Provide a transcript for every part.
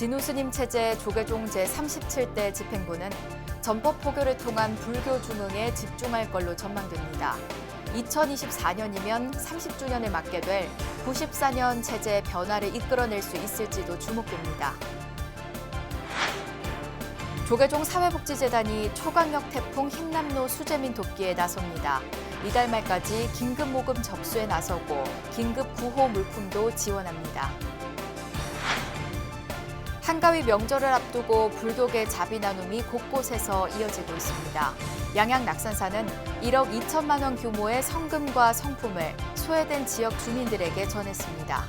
진우스님 체제 조계종 제37대 집행부는 전법 포교를 통한 불교 중흥에 집중할 걸로 전망됩니다. 2024년이면 30주년을 맞게 될 94년 체제 변화를 이끌어낼 수 있을지도 주목됩니다. 조계종 사회복지재단이 초강력 태풍 흰남노 수재민 돕기에 나섭니다. 이달 말까지 긴급 모금 접수에 나서고 긴급 구호 물품도 지원합니다. 한가위 명절을 앞두고 불독의 자비 나눔이 곳곳에서 이어지고 있습니다. 양양 낙산사는 1억 2천만 원 규모의 성금과 성품을 소외된 지역 주민들에게 전했습니다.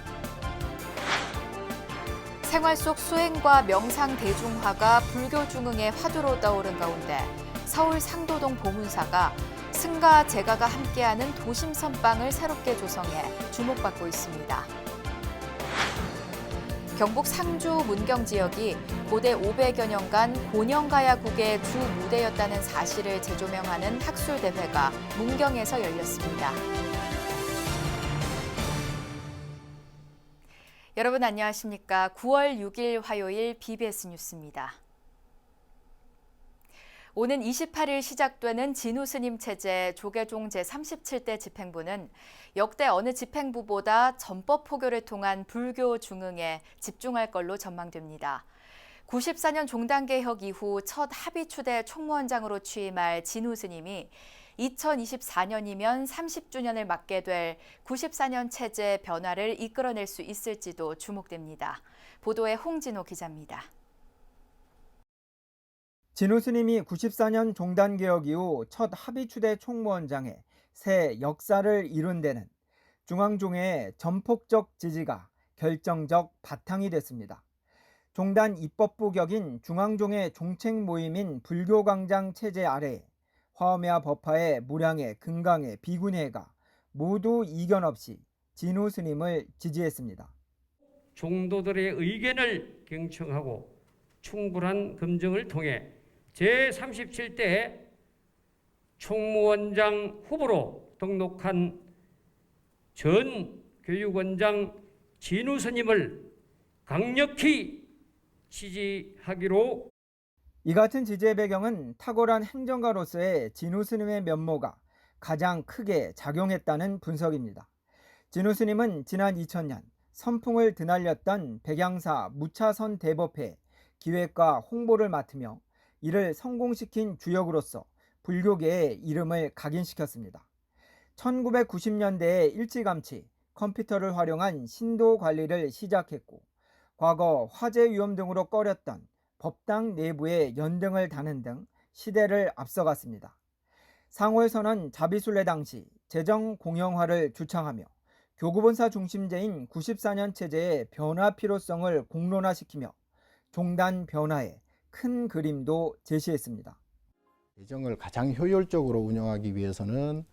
생활 속 수행과 명상 대중화가 불교 중흥의 화두로 떠오른 가운데 서울 상도동 보문사가 승가 제가가 함께하는 도심 선방을 새롭게 조성해 주목받고 있습니다. 경북 상주 문경 지역이 고대 500여 년간 곤영가야국의 주 무대였다는 사실을 재조명하는 학술 대회가 문경에서 열렸습니다. 여러분 안녕하십니까? 9월 6일 화요일 BBS 뉴스입니다. 오는 28일 시작되는 진우 스님 체제 조계종 제37대 집행부는 역대 어느 집행부보다 전법 포교를 통한 불교 중흥에 집중할 걸로 전망됩니다. 94년 종단개혁 이후 첫 합의추대 총무원장으로 취임할 진우 스님이 2024년이면 30주년을 맞게 될 94년 체제 변화를 이끌어낼 수 있을지도 주목됩니다. 보도에 홍진호 기자입니다. 진우 스님이 94년 종단 개혁 이후 첫 합의추대 총무원장에 새 역사를 이룬 데는 중앙종의 전폭적 지지가 결정적 바탕이 됐습니다. 종단 입법부 격인 중앙종의 종책 모임인 불교광장 체제 아래에 화엄야 법화의 무량의 금강의 비군회가 모두 이견 없이 진우 스님을 지지했습니다. 종도들의 의견을 경청하고 충분한 검증을 통해 제37대 총무원장 후보로 등록한 전 교육원장 진우 스님을 강력히 지지하기로 이 같은 지지의 배경은 탁월한 행정가로서의 진우 스님의 면모가 가장 크게 작용했다는 분석입니다. 진우 스님은 지난 2000년 선풍을 드날렸던 백양사 무차선 대법회 기획과 홍보를 맡으며 이를 성공시킨 주역으로서 불교계의 이름을 각인시켰습니다. 1990년대에 일찌감치 컴퓨터를 활용한 신도 관리를 시작했고 과거 화재 위험 등으로 꺼렸던 법당 내부의 연등을 다는 등 시대를 앞서갔습니다. 상호에서는 자비순례 당시 재정 공영화를 주창하며 교구본사 중심제인 94년 체제의 변화 필요성을 공론화시키며 종단 변화에 큰 그림도 제시했습니다. 재정을 가장 효율적으로 운영하기 위해서는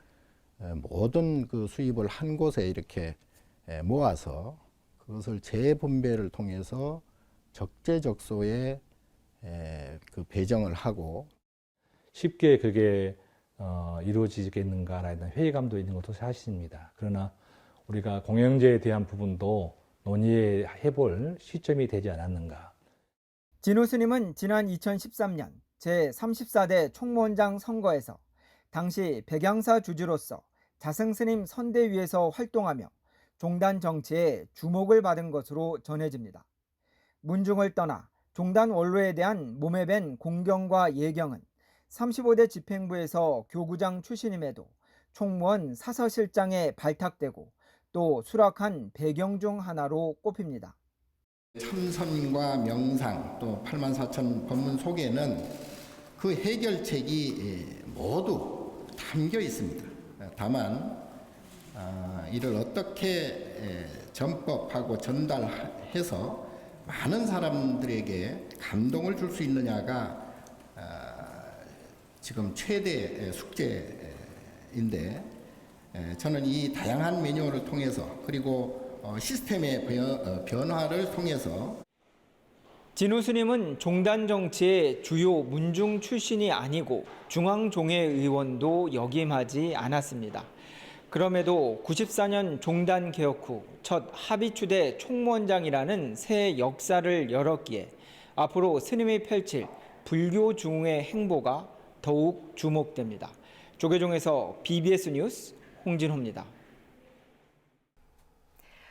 에, 모든 그 수입을 한 곳에 이렇게 에, 모아서 그것을 재분배를 통해서 적재적소에 에, 그 배정을 하고 쉽게 그게 어, 이루어지겠는가라는 회의감도 있는 것도 사실입니다. 그러나 우리가 공영제에 대한 부분도 논의해 볼 시점이 되지 않았는가. 진우 스님은 지난 2013년 제34대 총무원장 선거에서 당시 백양사 주주로서 자승 스님 선대위에서 활동하며 종단 정치에 주목을 받은 것으로 전해집니다. 문중을 떠나 종단 원로에 대한 몸에 밴 공경과 예경은 35대 집행부에서 교구장 출신임에도 총무원 사서실장에 발탁되고 또 수락한 배경 중 하나로 꼽힙니다. 참선과 명상 또 8만 4천 법문 속에는 그 해결책이 예, 모두 담겨 있습니다. 다만 아, 이를 어떻게 예, 전법하고 전달해서 많은 사람들에게 감동을 줄 수 있느냐가 아, 지금 최대 숙제인데 에, 저는 이 다양한 매뉴얼을 통해서 그리고 어, 시스템의 변- 어, 변화를 통해서 진우 스님은 종단 정치의 주요 문중 출신이 아니고 중앙종회 의원도 역임하지 않았습니다. 그럼에도 94년 종단 개혁 후 첫 합의추대 총무원장이라는 새 역사를 열었기에 앞으로 스님이 펼칠 불교 중흥의 행보가 더욱 주목됩니다. 조계종에서 BBS 뉴스 홍진호입니다.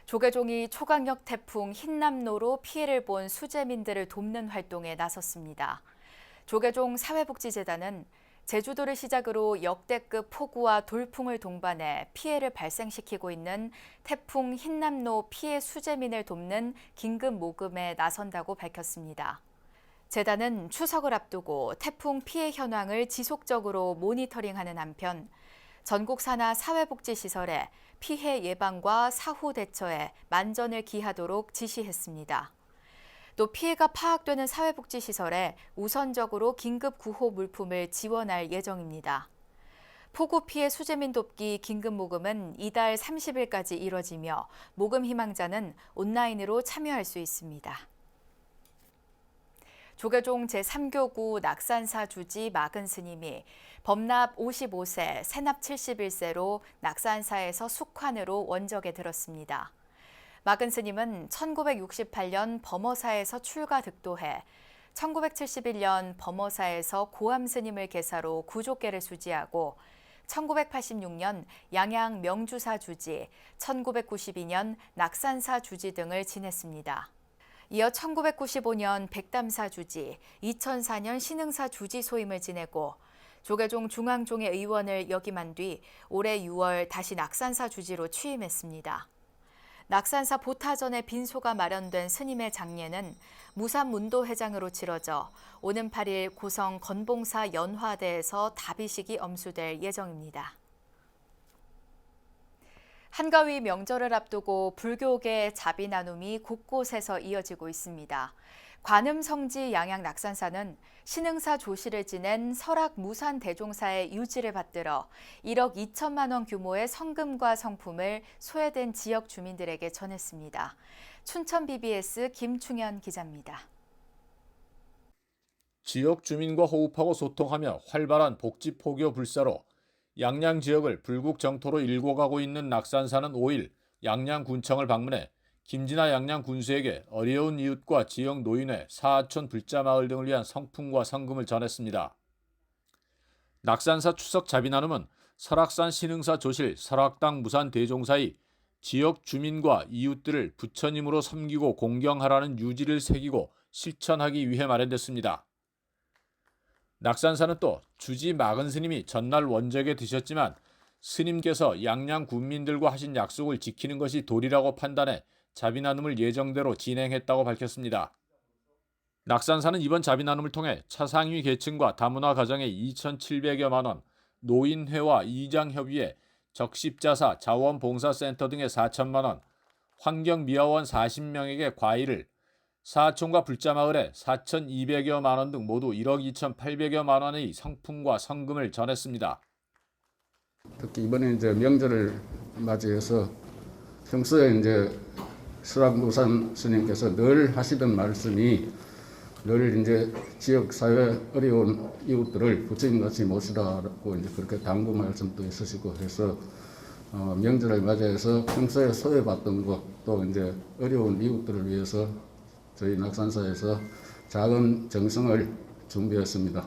조계종이 초강력 태풍 흰남노로 피해를 본 수재민들을 돕는 활동에 나섰습니다. 조계종 사회복지재단은 제주도를 시작으로 역대급 폭우와 돌풍을 동반해 피해를 발생시키고 있는 태풍 흰남노 피해 수재민을 돕는 긴급 모금에 나선다고 밝혔습니다. 재단은 추석을 앞두고 태풍 피해 현황을 지속적으로 모니터링하는 한편 전국 산하 사회복지시설에 피해 예방과 사후 대처에 만전을 기하도록 지시했습니다. 또 피해가 파악되는 사회복지시설에 우선적으로 긴급 구호 물품을 지원할 예정입니다. 폭우 피해 수재민 돕기 긴급 모금은 이달 30일까지 이뤄지며 모금 희망자는 온라인으로 참여할 수 있습니다. 조계종 제3교구 낙산사 주지 마근 스님이 범납 55세, 세납 71세로 낙산사에서 숙환으로 원적에 들었습니다. 마근 스님은 1968년 범어사에서 출가 득도해 1971년 범어사에서 고암 스님을 계사로 구족계를 수지하고 1986년 양양 명주사 주지, 1992년 낙산사 주지 등을 지냈습니다. 이어 1995년 백담사 주지, 2004년 신흥사 주지 소임을 지내고 조계종 중앙종의 의원을 역임한 뒤 올해 6월 다시 낙산사 주지로 취임했습니다. 낙산사 보타전에 빈소가 마련된 스님의 장례는 무산문도 회장으로 치러져 오는 8일 고성 건봉사 연화대에서 다비식이 엄수될 예정입니다. 한가위 명절을 앞두고 불교계 자비 나눔이 곳곳에서 이어지고 있습니다. 관음 성지 양양 낙산사는 신흥사 조실을 지낸 설악 무산 대종사의 유지를 받들어 1억 2천만 원 규모의 성금과 성품을 소외된 지역 주민들에게 전했습니다. 춘천 BBS 김충현 기자입니다. 지역 주민과 호흡하고 소통하며 활발한 복지 포교 불사로 양양 지역을 불국 정토로 일궈 가고 있는 낙산사는 5일 양양 군청을 방문해 김진아 양양 군수에게 어려운 이웃과 지역 노인회, 사하촌 불자마을 등을 위한 성품과 성금을 전했습니다. 낙산사 추석 자비 나눔은 설악산 신흥사 조실, 설악당 무산 대종사의 지역 주민과 이웃들을 부처님으로 섬기고 공경하라는 유지를 새기고 실천하기 위해 마련됐습니다. 낙산사는 또 주지 마근 스님이 전날 원적에 드셨지만 스님께서 양양 군민들과 하신 약속을 지키는 것이 도리라고 판단해 자비 나눔을 예정대로 진행했다고 밝혔습니다. 낙산사는 이번 자비 나눔을 통해 차상위 계층과 다문화 가정에 2,700여만 원, 노인회와 이장협의회, 적십자사, 자원봉사센터 등의 4천만 원, 환경미화원 40명에게 과일을, 사촌과 불자마을에 4,200여만 원 등 모두 1억 2,800여만 원의 성품과 성금을 전했습니다. 특히 이번에 이제 명절을 맞이해서 평소에 이제 수락무산 스님께서 늘 하시던 말씀이 늘 이제 지역 사회 어려운 이웃들을 부처님같이 모시라고 이제 그렇게 당부 말씀도 있으시고 해서 어, 명절을 맞이해서 평소에 소외받던 것 또 이제 어려운 이웃들을 위해서 저희 낙산사에서 작은 정성을 준비했습니다.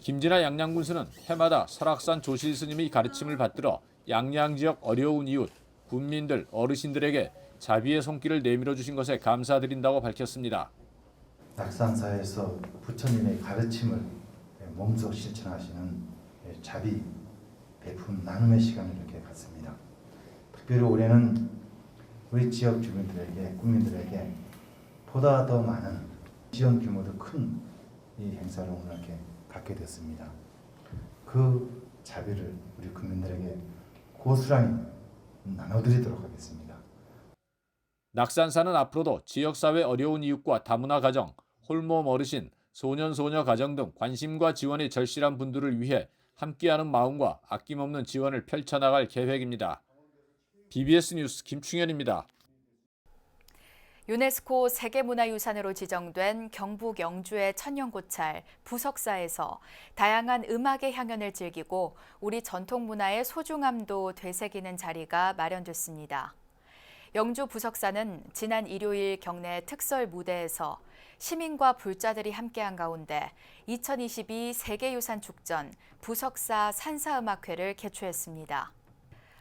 김진아 양양군수는 해마다 설악산 조실 스님의 가르침을 받들어 양양 지역 어려운 이웃, 군민들, 어르신들에게 자비의 손길을 내밀어 주신 것에 감사드린다고 밝혔습니다. 낙산사에서 부처님의 가르침을 몸소 실천하시는 자비 배품 나눔의 시간을 이렇게 갖습니다. 특별히 올해는 우리 지역 주민들에게 국민들에게 보다 더 많은 지원 규모도 큰 이 행사를 오늘 이렇게 갖게 됐습니다. 그 자비를 우리 국민들에게 고스란히 나눠드리도록 하겠습니다. 낙산사는 앞으로도 지역사회 어려운 이웃과 다문화 가정, 홀몸 어르신, 소년 소녀 가정 등 관심과 지원이 절실한 분들을 위해 함께하는 마음과 아낌없는 지원을 펼쳐나갈 계획입니다. BBS 뉴스 김충현입니다. 유네스코 세계문화유산으로 지정된 경북 영주의 천년고찰 부석사에서 다양한 음악의 향연을 즐기고 우리 전통문화의 소중함도 되새기는 자리가 마련됐습니다. 영주 부석사는 지난 일요일 경내 특설 무대에서 시민과 불자들이 함께한 가운데 2022 세계유산 축전 부석사 산사음악회를 개최했습니다.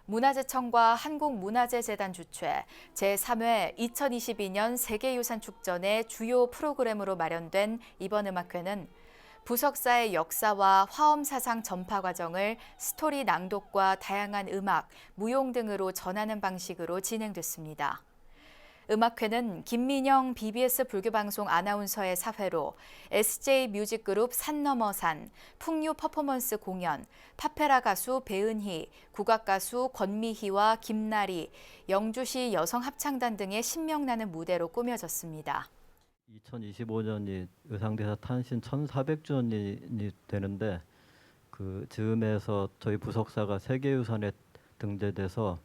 문화재청과 한국문화재재단 주최 제3회 2022년 세계유산 축전의 주요 프로그램으로 마련된 이번 음악회는 부석사의 역사와 화엄 사상 전파 과정을 스토리 낭독과 다양한 음악, 무용 등으로 전하는 방식으로 진행됐습니다. 음악회는 김민영 BBS 불교방송 아나운서의 사회로 SJ 뮤직그룹 산너머산, 풍류 퍼포먼스 공연, 파페라 가수 배은희, 국악 가수 권미희와 김나리, 영주시 여성 합창단 등의 신명나는 무대로 꾸며졌습니다. 2025년이 의상대사 탄신 1400주년이 되는데 그 즈음에서 저희 부석사가 세계유산에 등재돼서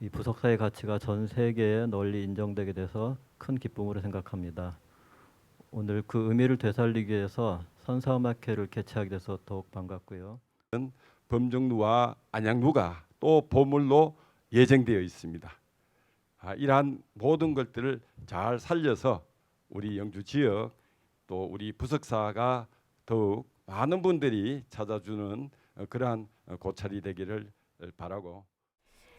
이 부석사의 가치가 전 세계에 널리 인정되게 돼서 큰 기쁨으로 생각합니다. 오늘 그 의미를 되살리기 위해서 선사음악회를 개최하게 돼서 더욱 반갑고요. 범정루와 안양루가 또 보물로 예정되어 있습니다. 아, 이러한 모든 것들을 잘 살려서 우리 영주 지역 또 우리 부석사가 더욱 많은 분들이 찾아주는 어, 그러한 어, 고찰이 되기를 바라고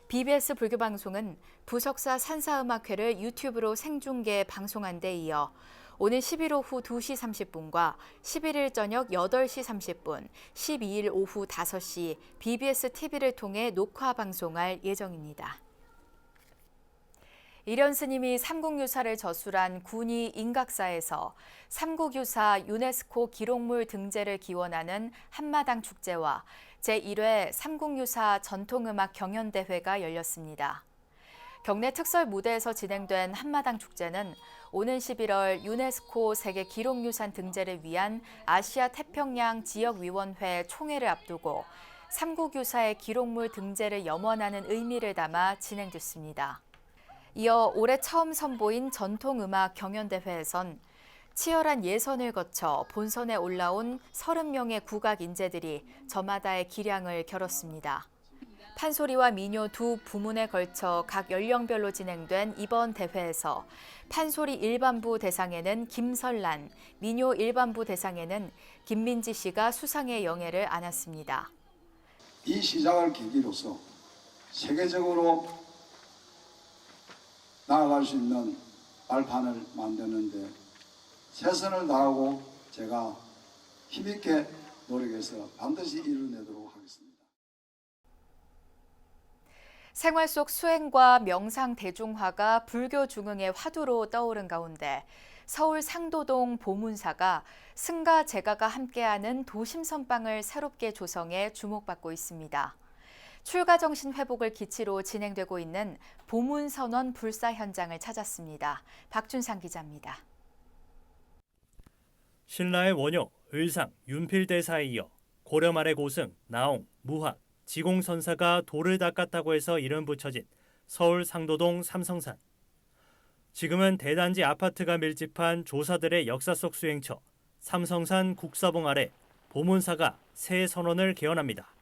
BBS 불교 방송은 부석사 산사음악회를 유튜브로 생중계 방송한 데 이어 오늘 11 오후 2시 30분과 11일 저녁 8시 30분, 12일 오후 5시 BBS TV를 통해 녹화 방송할 예정입니다. 이련 스님이 삼국유사를 저술한 군이 인각사에서 삼국유사 유네스코 기록물 등재를 기원하는 한마당 축제와 제1회 삼국유사 전통음악 경연대회가 열렸습니다. 경내 특설 무대에서 진행된 한마당 축제는 오는 11월 유네스코 세계 기록유산 등재를 위한 아시아 태평양 지역위원회 총회를 앞두고 삼국유사의 기록물 등재를 염원하는 의미를 담아 진행됐습니다. 이어 올해 처음 선보인 전통음악 경연대회에선 치열한 예선을 거쳐 본선에 올라온 30명의 국악 인재들이 저마다의 기량을 겨뤘습니다. 판소리와 민요 두 부문에 걸쳐 각 연령별로 진행된 이번 대회에서 판소리 일반부 대상에는 김설란, 민요 일반부 대상에는 김민지 씨가 수상의 영예를 안았습니다. 이 시장을 계기로서 세계적으로 나아갈 수 있는 발판을 만드는데 최선을 다하고 제가 힘있게 노력해서 반드시 이뤄내도록 하겠습니다. 생활 속 수행과 명상 대중화가 불교 중흥의 화두로 떠오른 가운데 서울 상도동 보문사가 승가 제가가 함께하는 도심 선방을 새롭게 조성해 주목받고 있습니다. 출가 정신 회복을 기치로 진행되고 있는 보문 선원 불사 현장을 찾았습니다. 박준상 기자입니다. 신라의 원효, 의상, 윤필대사에 이어 고려 말의 고승, 나옹, 무학, 지공선사가 돌을 닦았다고 해서 이름 붙여진 서울 상도동 삼성산. 지금은 대단지 아파트가 밀집한 조사들의 역사 속 수행처 삼성산 국사봉 아래 보문사가 새 선원을 개헌합니다.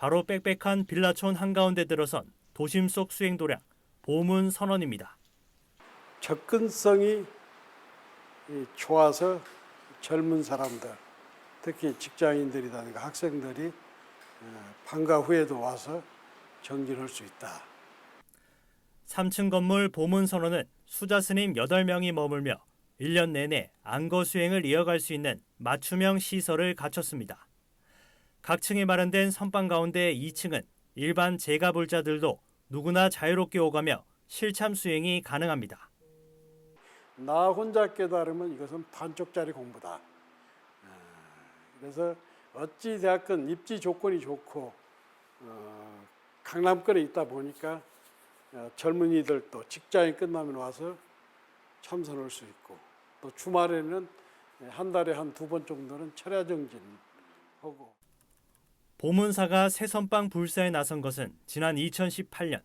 바로 빽빽한 빌라촌 한가운데 들어선 도심 속 수행 도량 보문 선원입니다. 접근성이 좋아서 젊은 사람들, 특히 직장인들이라든가 학생들이 방과 후에도 와서 정진할 수 있다. 3층 건물 보문 선원은 수자 스님 8명이 머물며 1년 내내 안거 수행을 이어갈 수 있는 맞춤형 시설을 갖췄습니다. 각 층에 마련된 선방 가운데 2층은 일반 재가불자들도 누구나 자유롭게 오가며 실참 수행이 가능합니다. 나 혼자 깨달으면 이것은 반쪽짜리 공부다. 그래서 어찌 대학은 입지 조건이 좋고 어, 강남권에 있다 보니까 어, 젊은이들도 직장이 끝나면 와서 참선할 수 있고 또 주말에는 한 달에 한 두 번 정도는 철야 정진 하고 보문사가 새선방 불사에 나선 것은 지난 2018년.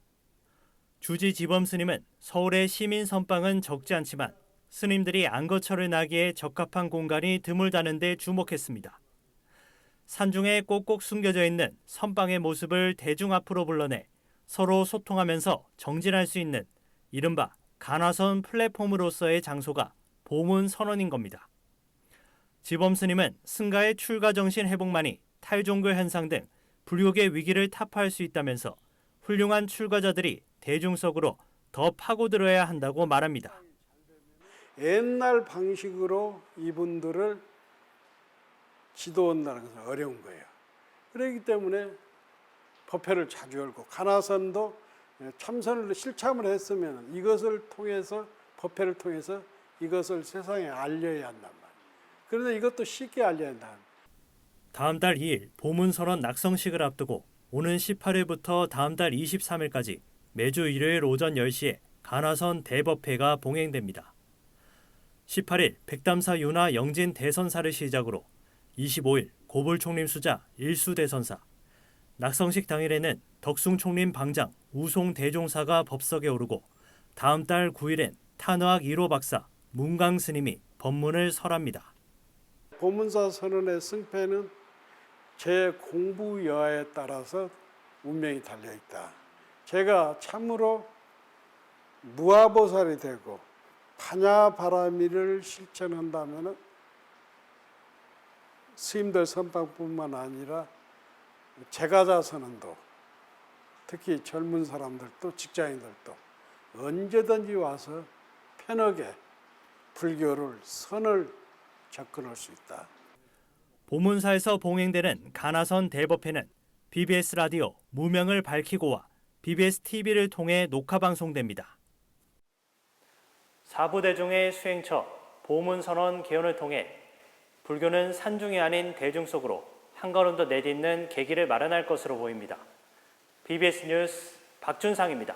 주지 지범 스님은 서울의 시민 선방은 적지 않지만 스님들이 안거철을 나기에 적합한 공간이 드물다는 데 주목했습니다. 산중에 꼭꼭 숨겨져 있는 선방의 모습을 대중 앞으로 불러내 서로 소통하면서 정진할 수 있는 이른바 가나선 플랫폼으로서의 장소가 보문 선언인 겁니다. 지범 스님은 승가의 출가 정신 회복만이 탈종교 현상 등 불교계 위기를 타파할 수 있다면서 훌륭한 출가자들이 대중석으로 더 파고들어야 한다고 말합니다. 옛날 방식으로 이분들을 지도한다는 것은 어려운 거예요. 그렇기 때문에 법회를 자주 열고 가나선도 참선을 실참을 했으면 이것을 통해서 법회를 통해서 이것을 세상에 알려야 한단 말이에요. 그런데 이것도 쉽게 알려야 한다. 다음 달 2일 보문선언 낙성식을 앞두고 오는 18일부터 다음 달 23일까지 매주 일요일 오전 10시에 가나선 대법회가 봉행됩니다. 18일 백담사 윤화 영진 대선사를 시작으로 25일 고불 총림 수자 일수 대선사, 낙성식 당일에는 덕숭 총림 방장 우송 대종사가 법석에 오르고 다음 달 9일엔 탄의학 1호 박사 문강 스님이 법문을 설합니다. 보문사 선언의 승패는 제 공부 여하에 따라서 운명이 달려 있다. 제가 참으로 무아보살이 되고 파냐바라미를 실천한다면 스님들 선방뿐만 아니라 제가자 선언도 특히 젊은 사람들도 직장인들도 언제든지 와서 편하게 불교를 선을 접근할 수 있다. 보문사에서 봉행되는 가나선 대법회는 BBS 라디오 무명을 밝히고와 BBS TV를 통해 녹화 방송됩니다. 사부대중의 수행처 보문선언 개헌을 통해 불교는 산중이 아닌 대중 속으로 한 걸음 더 내딛는 계기를 마련할 것으로 보입니다. BBS 뉴스 박준상입니다.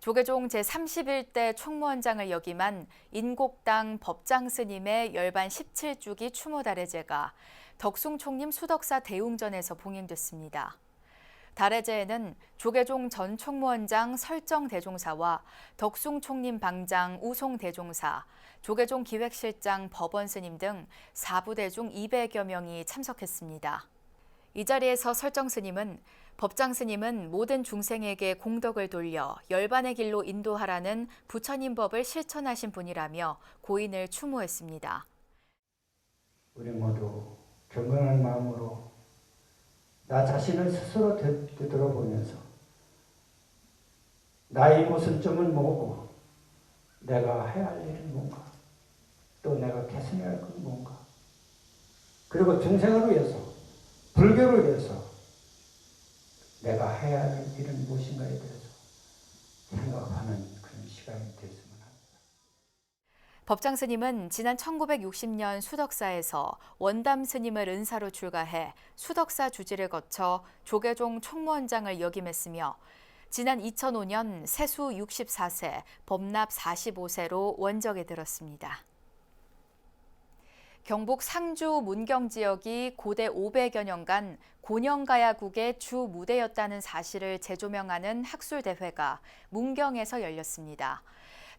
조계종 제31대 총무원장을 역임한 인곡당 법장 스님의 열반 17주기 추모 달해제가 덕숭 총림 수덕사 대웅전에서 봉행됐습니다. 달해제에는 조계종 전 총무원장 설정 대종사와 덕숭 총림 방장 우송 대종사, 조계종 기획실장 법원 스님 등 4부대 중 200여 명이 참석했습니다. 이 자리에서 설정 스님은 법장 스님은 모든 중생에게 공덕을 돌려 열반의 길로 인도하라는 부처님 법을 실천하신 분이라며 고인을 추모했습니다. 우리 모두 경건한 마음으로 나 자신을 스스로 되돌아보면서 나의 모순점을 모으고 내가 해야 할 일은 뭔가 또 내가 개선해야 할 건 뭔가 그리고 중생을 위해서 불교를 위해서 내가 해야 할 일은 무엇인가에 대해서 생각하는 그런 시간이 됐으면 합니다. 법장 스님은 지난 1960년 수덕사에서 원담 스님을 은사로 출가해 수덕사 주지를 거쳐 조계종 총무원장을 역임했으며 지난 2005년 세수 64세, 법납 45세로 원적에 들었습니다. 경북 상주 문경 지역이 고대 500여 년간 곤영가야국의 주 무대였다는 사실을 재조명하는 학술대회가 문경에서 열렸습니다.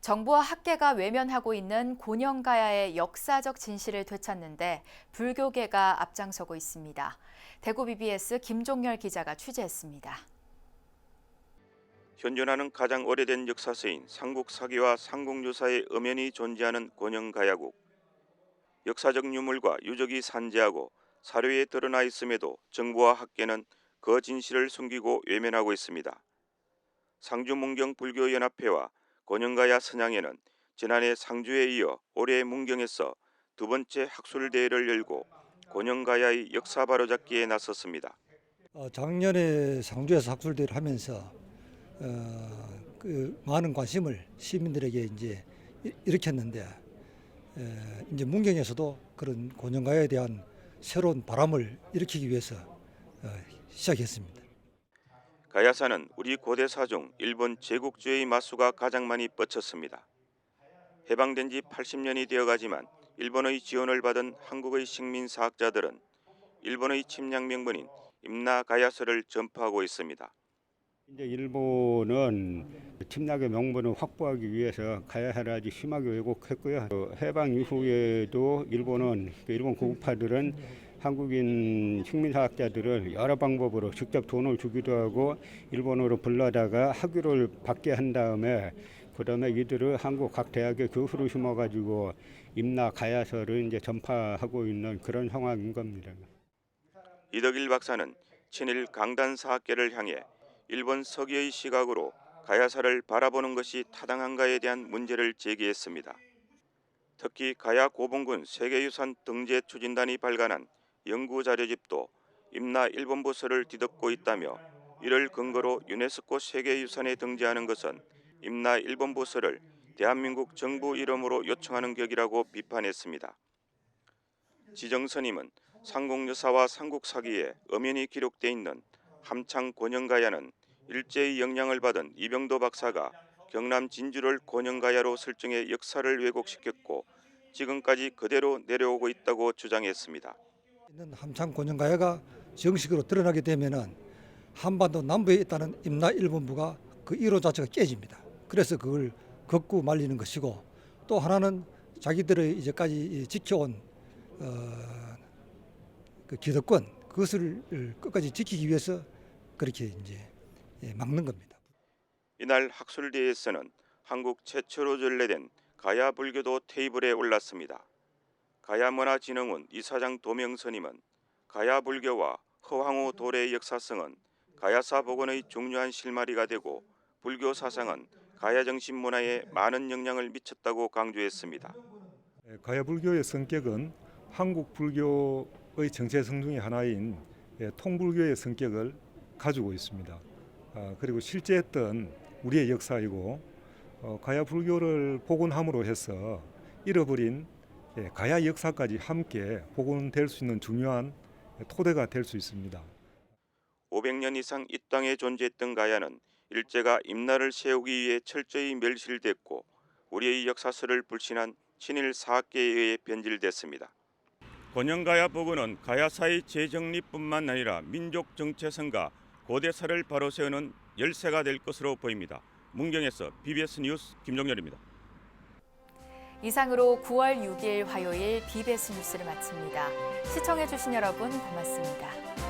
정부와 학계가 외면하고 있는 곤영가야의 역사적 진실을 되찾는데 불교계가 앞장서고 있습니다. 대구 BBS 김종열 기자가 취재했습니다. 현존하는 가장 오래된 역사서인 삼국사기와 삼국유사의 엄연히 존재하는 곤영가야국. 역사적 유물과 유적이 산재하고 사료에 드러나 있음에도 정부와 학계는 그 진실을 숨기고 외면하고 있습니다. 상주문경 불교연합회와 곤영가야 선양회는 지난해 상주에 이어 올해 문경에서 두 번째 학술 대회를 열고 곤영가야의 역사 바로잡기에 나섰습니다. 어, 작년에 상주에서 학술 대회를 하면서 어, 그 많은 관심을 시민들에게 이제 일으켰는데 에, 이제 문경에서도 그런 곤영가에 대한 새로운 바람을 일으키기 위해서 어, 시작했습니다. 가야사는 우리 고대사 중 일본 제국주의 마수가 가장 많이 뻗쳤습니다. 해방된 지 80년이 되어가지만 일본의 지원을 받은 한국의 식민 사학자들은 일본의 침략 명분인 임나 가야서를 전파하고 있습니다. 이제 일본은 침략의 명분을 확보하기 위해서 가야사를 아주 심하게 왜곡했고요. 그 해방 이후에도 일본은 그 일본 고급파들은 한국인 식민사학자들을 여러 방법으로 직접 돈을 주기도 하고 일본으로 불러다가 학위를 받게 한 다음에 그다음에 이들을 한국 각 대학의 교수로 심어가지고 임나 가야서를 이제 전파하고 있는 그런 상황인 겁니다. 이덕일 박사는 친일 강단 사학계를 향해 일본 서기의 시각으로 가야사를 바라보는 것이 타당한가에 대한 문제를 제기했습니다. 특히 가야 고봉군 세계유산 등재 추진단이 발간한 연구 자료집도 임나 일본 부서를 뒤덮고 있다며 이를 근거로 유네스코 세계유산에 등재하는 것은 임나 일본 부서를 대한민국 정부 이름으로 요청하는 격이라고 비판했습니다. 지정선임은 상공여사와 상국사기에 엄연히 기록돼 있는 함창 권영가야는 일제의 영향을 받은 이병도 박사가 경남 진주를 권영가야로 설정해 역사를 왜곡시켰고 지금까지 그대로 내려오고 있다고 주장했습니다. 함창 고정가야가 정식으로 드러나게 되면은 한반도 남부에 있다는 임나 일본부가 그 1호 자체가 깨집니다. 그래서 그걸 걷고 말리는 것이고 또 하나는 자기들의 이제까지 지켜온 어, 그 기득권 그것을 끝까지 지키기 위해서 그렇게 이제 예, 막는 겁니다. 이날 학술대에서는 한국 최초로 전래된 가야 불교도 테이블에 올랐습니다. 가야문화진흥원 이사장 도명선임은 가야 불교와 허황후 도래의 역사성은 가야사 복원의 중요한 실마리가 되고 불교 사상은 가야 정신 문화에 많은 영향을 미쳤다고 강조했습니다. 가야 불교의 성격은 한국 불교의 정체성 중의 하나인 예, 통불교의 성격을 가지고 있습니다. 아, 그리고 실제 했던 우리의 역사이고 어, 가야 불교를 복원함으로 해서 잃어버린 예, 가야 역사까지 함께 복원될 수 있는 중요한 토대가 될 수 있습니다. 500년 이상 이 땅에 존재했던 가야는 일제가 임나를 세우기 위해 철저히 멸실됐고 우리의 역사서를 불신한 친일 사학계에 의해 변질됐습니다. 권영가야 복원은 가야사의 재정립뿐만 아니라 민족 정체성과 고대사를 바로 세우는 열쇠가 될 것으로 보입니다. 문경에서 BBS 뉴스 김종열입니다. 이상으로 9월 6일 화요일 BBS 뉴스를 마칩니다. 시청해주신 여러분 고맙습니다.